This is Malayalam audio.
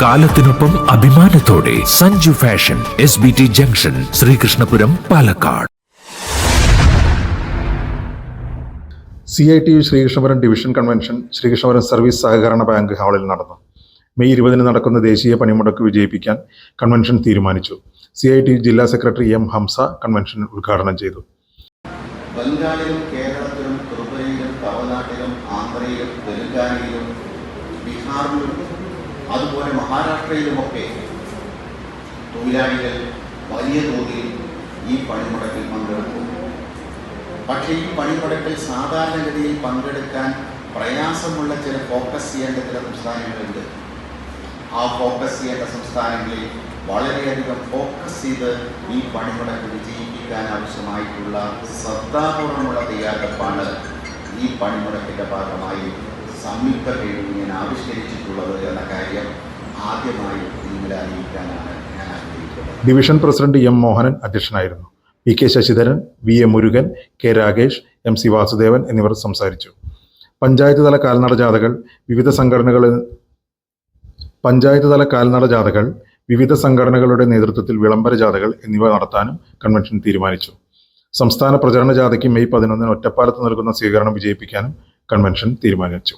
കാലത്തിനൊപ്പം അഭിമാനത്തോടെ Sanju fashion S B T junction Sreekrishnapuram Palakkad. C I T U Sreekrishnapuram division convention Sreekrishnapuram service സഹകരണ ബാങ്ക് ഹാളിൽ നടന്നു. മെയ് ഇരുപതിന് നടക്കുന്ന ദേശീയ പണിമുടക്ക് വിജയിപ്പിക്കാൻ കൺവെൻഷൻ തീരുമാനിച്ചു. സി ഐ ടി യു ജില്ലാ സെക്രട്ടറി എം ഹംസ കൺവെൻഷൻ ഉദ്ഘാടനം ചെയ്തു. ബംഗാളിലും കേരളത്തിലും ത്രിപുരയിലും തമിഴ്നാട്ടിലും ആന്ധ്രയിലും തെലുങ്കാനയിലും ബീഹാറിലും അതുപോലെ മഹാരാഷ്ട്രയിലുമൊക്കെ തൊഴിലാളികൾ വലിയ തോതിൽ ഈ പണിമുടക്കിൽ പങ്കെടുക്കും. പക്ഷേ ഈ പണിമുടക്കിൽ സാധാരണഗതിയിൽ പങ്കെടുക്കാൻ പ്രയാസമുള്ള ചില ഫോക്കസ് ചെയ്യേണ്ട ചില സംസ്ഥാനങ്ങളുണ്ട്. ആ ഫോക്കസ് ചെയ്യേണ്ട സംസ്ഥാനങ്ങളിൽ വളരെയധികം ഫോക്കസ് ചെയ്ത് ഈ പണിമുടക്ക് വിജയിപ്പിക്കാൻ ആവശ്യമായിട്ടുള്ള ശ്രദ്ധാപൂർവമുള്ള തയ്യാറെടുപ്പാണ് ഈ പണിമുടക്കിന്റെ ഭാഗമായി പേരും ഞാൻ ആവിഷ്കരിച്ചിട്ടുള്ളത് എന്ന കാര്യം ആദ്യമായി നിങ്ങളെ അറിയിക്കാനാണ് ഞാൻ ആഗ്രഹിക്കുന്നത്. ഡിവിഷൻ പ്രസിഡന്റ് എം മോഹനൻ അധ്യക്ഷനായിരുന്നു. P K Sasidharan V A Murugan K Rakesh M C Vasudevan എന്നിവർ സംസാരിച്ചു. പഞ്ചായത്ത് തല കാൽനട ജാഥകൾ വിവിധ സംഘടനകളിൽ പഞ്ചായത്ത് തല കാൽനട ജാഥകൾ വിവിധ സംഘടനകളുടെ നേതൃത്വത്തിൽ വിളംബര ജാഥകൾ എന്നിവ നടത്താനും കൺവെൻഷൻ തീരുമാനിച്ചു. സംസ്ഥാന പ്രചരണ ജാഥയ്ക്ക് മെയ് പതിനൊന്നിന് ഒറ്റപ്പാലത്ത് നൽകുന്ന സ്വീകരണം വിജയിപ്പിക്കാനും കൺവെൻഷൻ തീരുമാനിച്ചു.